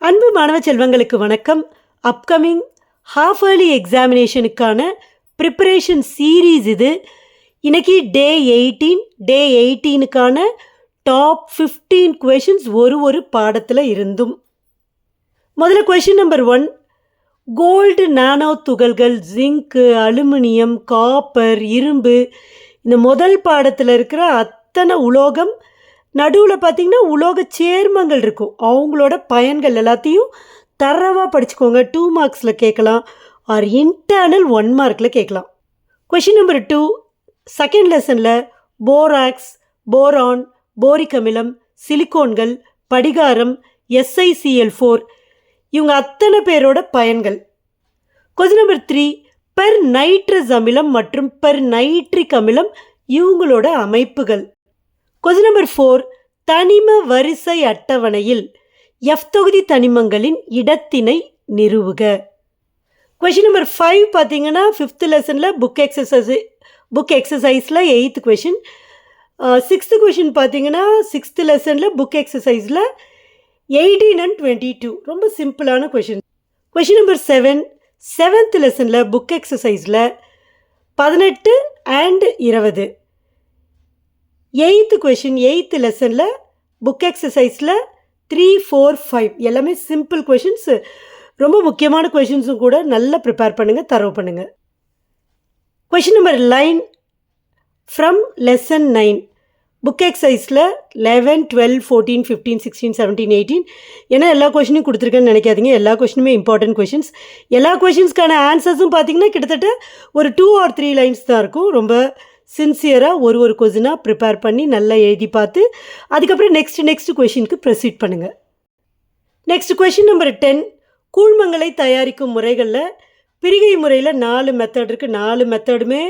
அன்பு மாணவ செல்வங்களுக்கு வணக்கம். அப்கமிங் ஹாஃப் ஏர்லி எக்ஸாமினேஷனுக்கான ப்ரிப்பரேஷன் சீரீஸ் இது. இன்னைக்கு டே எயிட்டீன் டே எயிட்டீனுக்கான டாப் ஃபிஃப்டீன் கொஷின்ஸ் ஒரு ஒரு பாடத்தில் இருந்தும். முதல்ல question number one gold nano துகள்கள் ஜிங்க்கு அலுமினியம் காப்பர் இரும்பு. இந்த முதல் பாடத்தில் இருக்கிற அத்தனை உலோகம் நடுவில் பார்த்தீங்கன்னா உலோக சேர்மங்கள் இருக்கும். அவங்களோட பயன்கள் எல்லாத்தையும் தரவாக படிச்சுக்கோங்க. டூ மார்க்ஸில் கேட்கலாம். ஆர் இன்டர்னல் ஒன் மார்க்கில் கேட்கலாம். கொஷின் நம்பர் டூ செகண்ட் லெசனில் போராக்ஸ் போரான் போரிக் அமிலம் சிலிக்கோன்கள் படிகாரம் எஸ்ஐசிஎல் ஃபோர் இவங்க அத்தனை பேரோட பயன்கள். Question number three per nitrous அமிலம் மற்றும் பெர் நைட்ரிக் அமிலம் இவங்களோட அமைப்புகள். கொஸ்டின் நம்பர் ஃபோர் தனிம வரிசை அட்டவணையில் எஃப் தொகுதி தனிமங்களின் இடத்தினை நிறுவுக. கொஷின் நம்பர் ஃபைவ் பார்த்தீங்கன்னா ஃபிஃப்த் லெசனில் புக் எக்ஸசைஸ் புக் எக்ஸசைஸில் எயித்து கொஷின் சிக்ஸ்த்து கொஷின் பார்த்தீங்கன்னா சிக்ஸ்த்து லெசனில் புக் எக்ஸசைஸில் எயிட்டீன் அண்ட் டுவெண்ட்டி டூ ரொம்ப சிம்பிளான question question number seven seventh லெசனில் புக் எக்ஸசைஸில் பதினெட்டு அண்ட் இருபது. எயித்து கொஷின் எயித்து லெசனில் புக் எக்ஸசைஸில் த்ரீ ஃபோர் ஃபைவ் எல்லாமே சிம்பிள் கொஷின்ஸு ரொம்ப முக்கியமான கொஷின்ஸும் கூட நல்லா ப்ரிப்பேர் பண்ணுங்கள் தரவு பண்ணுங்கள் question number nine from lesson nine book எக்ஸைஸில் eleven twelve fourteen fifteen sixteen seventeen eighteen ஏன்னா எல்லா கொஷினையும் கொடுத்துருக்கேன்னு நினைக்காதீங்க. எல்லா கொஷினுமே இம்பார்ட்டன்ட் கொஷின்ஸ் எல்லா கொஷின்ஸ்க்கான ஆன்சர்ஸும் பார்த்தீங்கன்னா கிட்டத்தட்ட ஒரு டூ ஆர் த்ரீ லைன்ஸ் தான் இருக்கும். ரொம்ப சின்சியராக ஒரு ஒரு கொஷினாக ப்ரிப்பேர் பண்ணி நல்லா எழுதி பார்த்து அதுக்கப்புறம் நெக்ஸ்ட் நெக்ஸ்ட் கொஷினுக்கு ப்ரொசீட் பண்ணுங்கள் நெக்ஸ்ட் கொஷின் நம்பர் டென் கூழ்மங்களை தயாரிக்கும் முறைகளில் பிரிகை முறையில் நாலு மெத்தட் இருக்குது நாலு மெத்தடுமே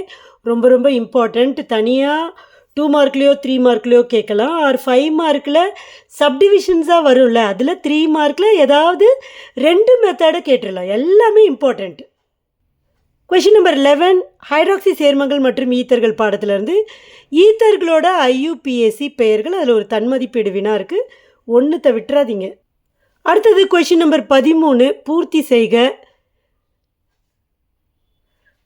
ரொம்ப ரொம்ப இம்பார்ட்டண்ட் தனியாக டூ மார்க்லேயோ த்ரீ மார்க்லேயோ கேட்கலாம். ஆர் ஃபைவ் மார்க்கில் சப்டிவிஷன்ஸாக வரும்ல அதில் த்ரீ மார்க்கில் ஏதாவது ரெண்டு மெத்தடை கேட்டுடலாம் எல்லாமே important question number eleven hydroxy சேர்மங்கள் மற்றும் ஈத்தர்கள் பாடத்திலேருந்து ஈத்தர்களோட ஐயூபிஎஸ்சி பெயர்கள் அதில் ஒரு தன்மதிப்பீடு வினா இருக்குது ஒன்றுத்தை விட்டுறாதீங்க. அடுத்தது கொஷின் நம்பர் பதிமூணு பூர்த்தி செய்க.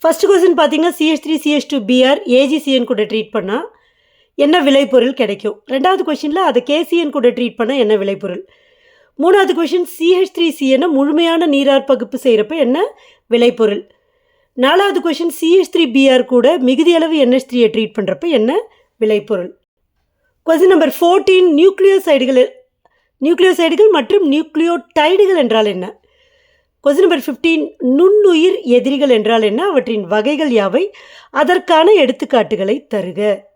ஃபஸ்ட்டு கொஸ்டின் பார்த்தீங்கன்னா CS three CS two PR AgCN கூட ட்ரீட் பண்ணால் என்ன விளைபொருள் கிடைக்கும்? ரெண்டாவது கொஷினில் அதை கேசிஎன் கூட ட்ரீட் பண்ணால் என்ன விளைபொருள்? மூணாவது கொஷின் சிஹெச் த்ரீ சிஎனை முழுமையான நீரார் பகுப்பு செய்கிறப்ப என்ன விளைபொருள்? நாலாவது கொஷின் சிஎஸ் த்ரீ பிஆர் கூட மிகுதி அளவு என்எஸ் த்ரீயை ட்ரீட் பண்ணுறப்ப என்ன விளைபொருள்? கொஸ்டின் நம்பர் ஃபோர்டீன் நியூக்ளியோசைடுகள் நியூக்ளியோசைடுகள் மற்றும் நியூக்ளியோடைடுகள் என்றால் என்ன? கொஸ்டின் நம்பர் ஃபிஃப்டீன் நுண்ணுயிர் எதிரிகள் என்றால் என்ன? அவற்றின் வகைகள் யாவை? அதற்கான எடுத்துக்காட்டுகளை தருக.